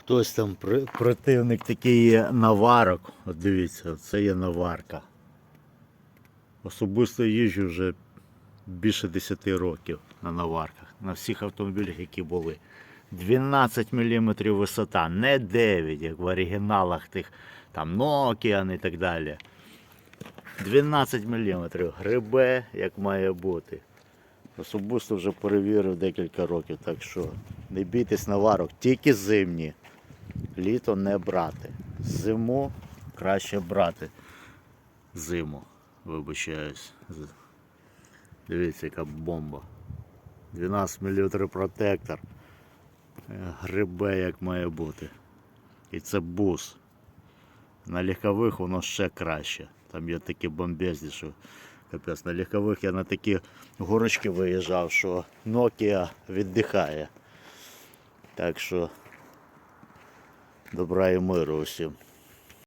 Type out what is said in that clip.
Хтось там противник такий є наварок. От дивіться, це є наварка. Особисто їжджу вже більше 10 років на наварках, на всіх автомобілях, які були. 12 мм висота, не 9, як в оригіналах тих там Nokia і так далі. 12 мм грибе, як має бути. Особисто вже перевірив декілька років, так що не бійтесь наварок, тільки зимні. Літо не брати. Зиму краще брати. Зиму, вибачаюсь. Дивіться, яка бомба. 12 мм протектор. Е, Грибе як має бути. І це бус. На легкових воно ще краще. Там є такі бомбезні, що капець. На легкових я на такі горочки виїжджав, що Nokia віддихає. Так що добра і миру усім.